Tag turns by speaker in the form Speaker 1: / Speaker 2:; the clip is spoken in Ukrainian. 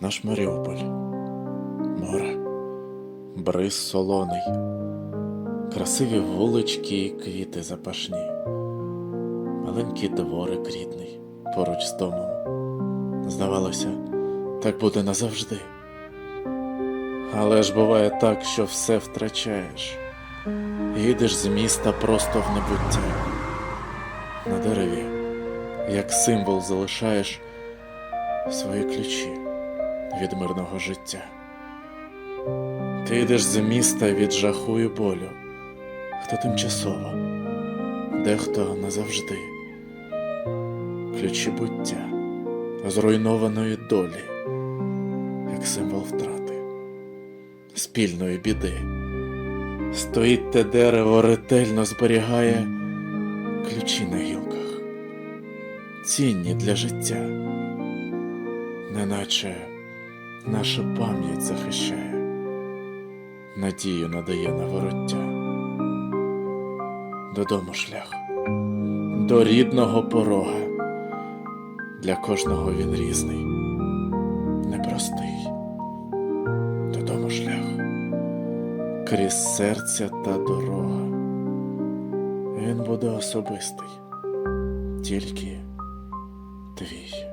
Speaker 1: наш Маріуполь, море, бриз солоний, красиві вулички і квіти запашні, маленький дворик рідний поруч з домом. Здавалося, так буде назавжди. Але ж буває так, що все втрачаєш. Їдеш з міста просто в небуття. На дереві, як символ, залишаєш свої ключі від мирного життя. Ти йдеш з міста від жаху і болю, хто тимчасово, дехто назавжди. Ключі буття зруйнованої долі, як символ втрати, спільної біди. Стоїть те дерево ретельно зберігає ключі на гілках, цінні для життя, неначе наша пам'ять захищає, надію надає на вороття. Додому шлях, до рідного порога. Для кожного він різний, непростий. Додому шлях, крізь серця та дорога. Він буде особистий, тільки твій.